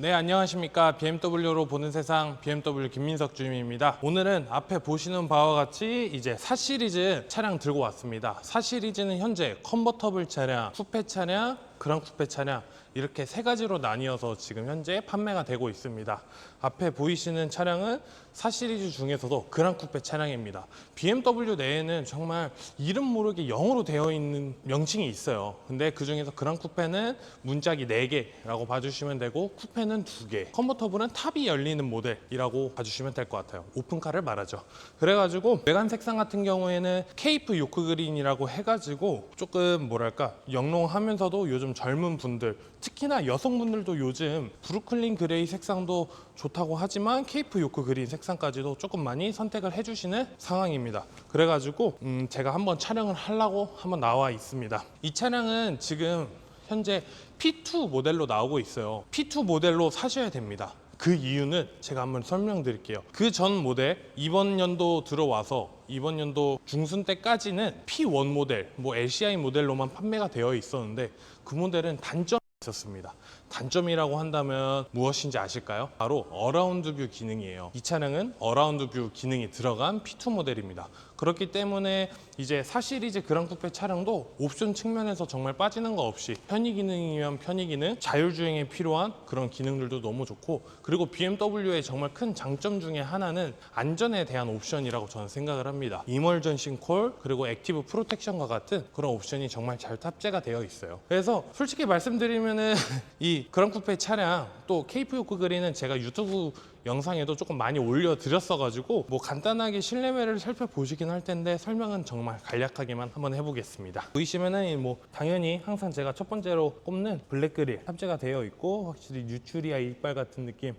네, 안녕하십니까. BMW로 보는 세상 BMW 김민석 주임입니다. 오늘은 앞에 보시는 바와 같이 이제 4 시리즈 차량 들고 왔습니다. 4 시리즈는 현재 컨버터블 차량, 쿠페 차량, 그랑 쿠페 차량 이렇게 세 가지로 나뉘어서 지금 현재 판매가 되고 있습니다. 앞에 보이시는 차량은 4 시리즈 중에서도 그랑 쿠페 차량입니다. BMW 내에는 정말 이름 모르게 영어로 되어 있는 명칭이 있어요. 근데 그 중에서 그랑 쿠페는 문짝이 4개라고 봐주시면 되고 쿠페는 2개, 컨버터블은 탑이 열리는 모델이라고 봐주시면 될 것 같아요. 오픈카를 말하죠. 그래가지고 외관 색상 같은 경우에는 케이프 요크 그린이라고 해가지고 조금 뭐랄까 영롱하면서도 요즘 젊은 분들 특히나 여성분들도 요즘 브루클린 그레이 색상도 좋다고 하지만 케이프 요크 그린 색상까지도 조금 많이 선택을 해주시는 상황입니다. 그래가지고 음, 제가 한번 촬영을 하려고 한번 나와 있습니다. 이 차량은 지금 현재 P2 모델로 나오고 있어요. P2 모델로 사셔야 됩니다. 그 이유는 제가 한번 설명드릴게요. 그 전 모델 이번 연도 들어와서 이번 연도 중순 때까지는 P1 모델, 뭐 LCI 모델로만 판매가 되어 있었는데 그 모델은 단점이 있었습니다. 단점이라고 한다면 무엇인지 아실까요? 바로 어라운드 뷰 기능이에요. 이 차량은 어라운드 뷰 기능이 들어간 P2 모델입니다. 그렇기 때문에 이제 4 시리즈 그랑 쿠페 차량도 옵션 측면에서 정말 빠지는 거 없이 편의 기능이면 편의 기능, 자율주행에 필요한 그런 기능들도 너무 좋고 그리고 BMW의 정말 큰 장점 중에 하나는 안전에 대한 옵션이라고 저는 생각을 합니다. 이멀전신 콜 그리고 액티브 프로텍션과 같은 그런 옵션이 정말 잘 탑재가 되어 있어요. 그래서 솔직히 말씀드리면은 이 그랑 쿠페 차량 또 케이프 요크 그린은 제가 유튜브 영상에도 조금 많이 올려드렸어가지고 뭐 간단하게 실내외를 살펴보시긴 할 텐데 설명은 정말 간략하게만 한번 해보겠습니다. 보이시면은 뭐 당연히 항상 제가 첫 번째로 꼽는 블랙그릴 탑재가 되어 있고 확실히 뉴트리아 이빨 같은 느낌을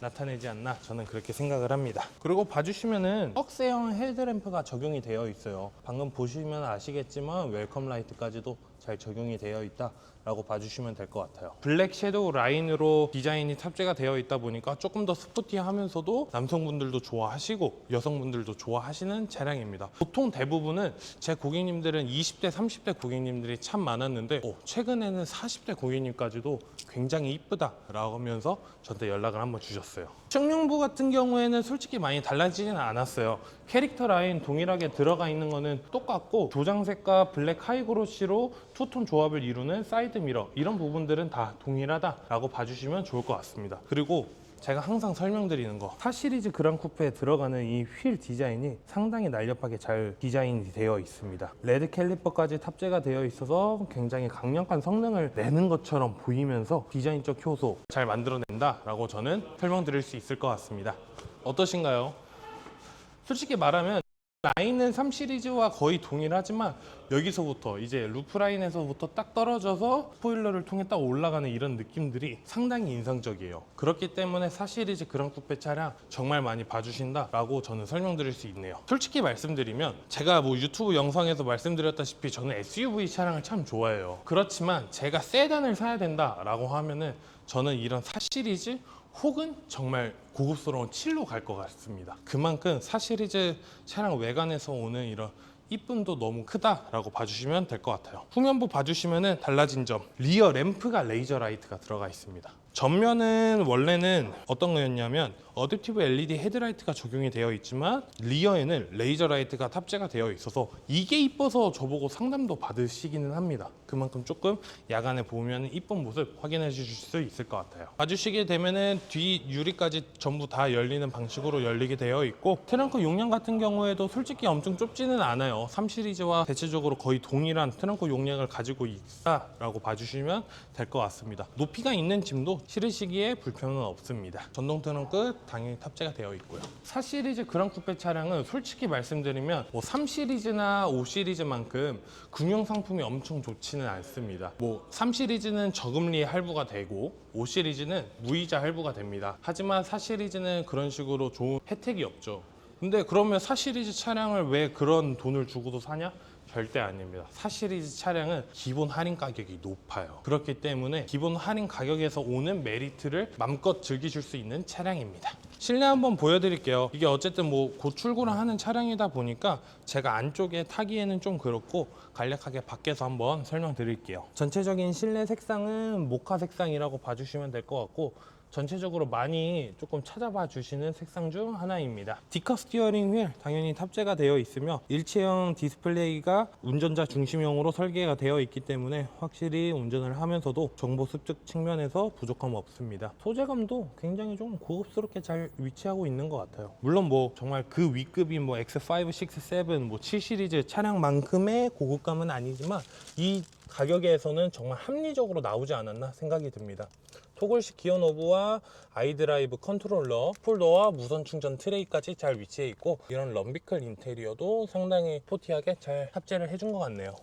나타내지 않나 저는 그렇게 생각을 합니다. 그리고 봐주시면은 억세형 헤드램프가 적용이 되어 있어요. 방금 보시면 아시겠지만 웰컴 라이트까지도 잘 적용이 되어 있다 라고 봐주시면 될 것 같아요. 블랙 섀도우 라인으로 디자인이 탑재가 되어 있다 보니까 조금 더 스포 티하면서도 남성분들도 좋아하시고 여성분들도 좋아하시는 차량입니다. 보통 대부분은 제 고객님들은 20대, 30대 고객님들이 참 많았는데 어, 최근에는 40대 고객님까지도 굉장히 이쁘다라고 하면서 저한테 연락을 한번 주셨어요. 측면부 같은 경우에는 솔직히 많이 달라지지는 않았어요. 캐릭터 라인 동일하게 들어가 있는 거는 똑같고 조장색과 블랙 하이그로시로 투톤 조합을 이루는 사이드 미러 이런 부분들은 다 동일하다라고 봐주시면 좋을 것 같습니다. 그리고 제가 항상 설명드리는 거, 4 시리즈 그랑 쿠페에 들어가는 이 휠 디자인이 상당히 날렵하게 잘 디자인이 되어 있습니다. 레드 캘리퍼까지 탑재가 되어 있어서 굉장히 강력한 성능을 내는 것처럼 보이면서 디자인적 효소 잘 만들어낸다 라고 저는 설명드릴 수 있을 것 같습니다. 어떠신가요? 솔직히 말하면 라인은 3 시리즈와 거의 동일하지만 여기서부터 이제 루프 라인에서부터 딱 떨어져서 스포일러를 통해 딱 올라가는 이런 느낌들이 상당히 인상적이에요. 그렇기 때문에 4 시리즈 그랑 쿠페 차량 정말 많이 봐주신다 라고 저는 설명드릴 수 있네요. 솔직히 말씀드리면 제가 뭐 유튜브 영상에서 말씀드렸다시피 저는 SUV 차량을 참 좋아해요. 그렇지만 제가 세단을 사야 된다 라고 하면은 저는 이런 4 시리즈 혹은 정말 고급스러운 7로 갈 것 같습니다. 그만큼 4 시리즈 차량 외관에서 오는 이런 이쁨도 너무 크다라고 봐주시면 될 것 같아요. 후면부 봐주시면은 달라진 점 리어 램프가 레이저 라이트가 들어가 있습니다. 전면은 원래는 어떤 거였냐면 어댑티브 LED 헤드라이트가 적용이 되어 있지만 리어에는 레이저 라이트가 탑재가 되어 있어서 이게 이뻐서 저보고 상담도 받으시기는 합니다. 그만큼 조금 야간에 보면 이쁜 모습 확인해 주실 수 있을 것 같아요. 봐주시게 되면은 뒤 유리까지 전부 다 열리는 방식으로 열리게 되어 있고 트렁크 용량 같은 경우에도 솔직히 엄청 좁지는 않아요. 3 시리즈와 대체적으로 거의 동일한 트렁크 용량을 가지고 있다라고 봐주시면 될 것 같습니다. 높이가 있는 짐도 실으시기에 불편은 없습니다. 전동 트렁크 당연히 탑재가 되어 있고요. 4 시리즈 그랑 쿠페 차량은 솔직히 말씀드리면 뭐 3 시리즈나 5 시리즈만큼 금융 상품이 엄청 좋지는 않습니다. 뭐 3 시리즈는 저금리 할부가 되고 5 시리즈는 무이자 할부가 됩니다. 하지만 4 시리즈는 그런 식으로 좋은 혜택이 없죠. 근데 그러면 4 시리즈 차량을 왜 그런 돈을 주고도 사냐? 절대 아닙니다. 4 시리즈 차량은 기본 할인 가격이 높아요. 그렇기 때문에 기본 할인 가격에서 오는 메리트를 맘껏 즐기실 수 있는 차량입니다. 실내 한번 보여드릴게요. 이게 어쨌든 뭐 곧 출고를 하는 차량이다 보니까 제가 안쪽에 타기에는 좀 그렇고 간략하게 밖에서 한번 설명드릴게요. 전체적인 실내 색상은 모카 색상이라고 봐주시면 될 것 같고 전체적으로 많이 조금 찾아봐 주시는 색상 중 하나입니다. 디카 스티어링 휠 당연히 탑재가 되어 있으며 일체형 디스플레이가 운전자 중심형으로 설계가 되어 있기 때문에 확실히 운전을 하면서도 정보 습득 측면에서 부족함 없습니다. 소재감도 굉장히 좀 고급스럽게 잘 위치하고 있는 것 같아요. 물론 뭐 정말 그 위급인 뭐 X5, 6, 7, 뭐7 시리즈 차량만큼의 고급감은 아니지만 이 가격에서는 정말 합리적으로 나오지 않았나 생각이 듭니다. 토글식 기어 노브와 아이드라이브 컨트롤러, 폴더와 무선 충전 트레이까지 잘 위치해 있고 이런 럼비클 인테리어도 상당히 포티하게 잘 탑재를 해준 것 같네요.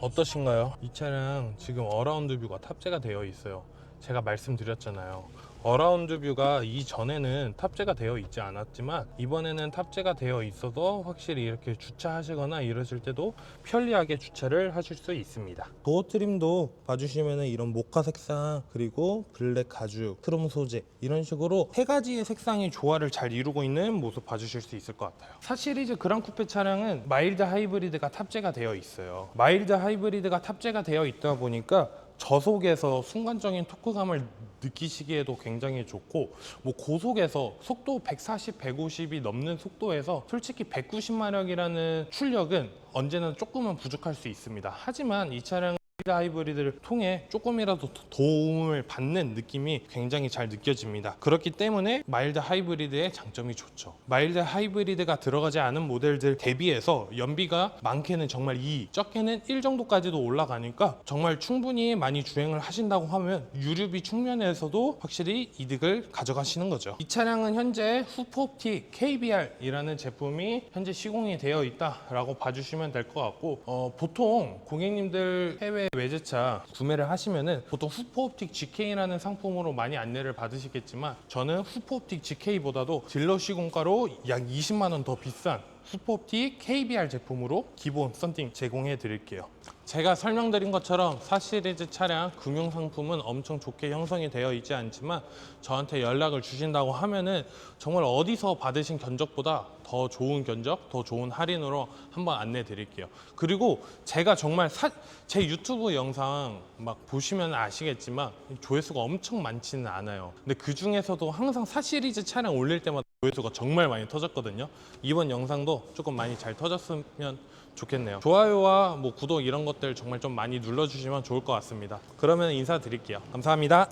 어떠신가요? 이 차량 지금 어라운드 뷰가 탑재가 되어 있어요. 제가 말씀드렸잖아요. 어라운드 뷰가 이전에는 탑재가 되어 있지 않았지만 이번에는 탑재가 되어 있어서 확실히 이렇게 주차하시거나 이러실 때도 편리하게 주차를 하실 수 있습니다. 도어 트림도 봐주시면 이런 모카 색상 그리고 블랙 가죽, 크롬 소재 이런 식으로 세 가지의 색상이 조화를 잘 이루고 있는 모습 봐주실 수 있을 것 같아요. 4 시리즈 그랑 쿠페 차량은 마일드 하이브리드가 탑재가 되어 있어요. 마일드 하이브리드가 탑재가 되어 있다 보니까 저속에서 순간적인 토크감을 느끼시기에도 굉장히 좋고 뭐 고속에서 속도 140, 150이 넘는 속도에서 솔직히 190마력이라는 출력은 언제나 조금은 부족할 수 있습니다. 하지만 이 차량 하이브리드를 통해 조금이라도 도- 도움을 받는 느낌이 굉장히 잘 느껴집니다. 그렇기 때문에 마일드 하이브리드의 장점이 좋죠. 마일드 하이브리드가 들어가지 않은 모델들 대비해서 연비가 많게는 정말 2, 적게는 1 정도까지도 올라가니까 정말 충분히 많이 주행을 하신다고 하면 유류비 측면에서도 확실히 이득을 가져가시는 거죠. 이 차량은 현재 후프옵틱 KBR이라는 제품이 현재 시공이 되어 있다라고 봐주시면 될 것 같고 어, 보통 고객님들 해외 외제차 구매를 하시면은 보통 후프옵틱 GK라는 상품으로 많이 안내를 받으시겠지만 저는 후프옵틱 GK보다도 딜러 시공가로 약 20만 원 더 비싼 후프옵틱 KBR 제품으로 기본 썬팅 제공해 드릴게요. 제가 설명드린 것처럼 4 시리즈 차량 금융 상품은 엄청 좋게 형성이 되어 있지 않지만 저한테 연락을 주신다고 하면은 정말 어디서 받으신 견적보다 더 좋은 견적, 더 좋은 할인으로 한번 안내 드릴게요. 그리고 제가 정말 사- 제 유튜브 영상 막 보시면 아시겠지만 조회수가 엄청 많지는 않아요. 근데 그 중에서도 항상 4 시리즈 차량 올릴 때마다 조회수가 정말 많이 터졌거든요. 이번 영상도 조금 많이 잘 터졌으면 좋겠네요. 좋아요와 뭐 구독 이런 것들 정말 좀 많이 눌러주시면 좋을 것 같습니다. 그러면 인사드릴게요. 감사합니다.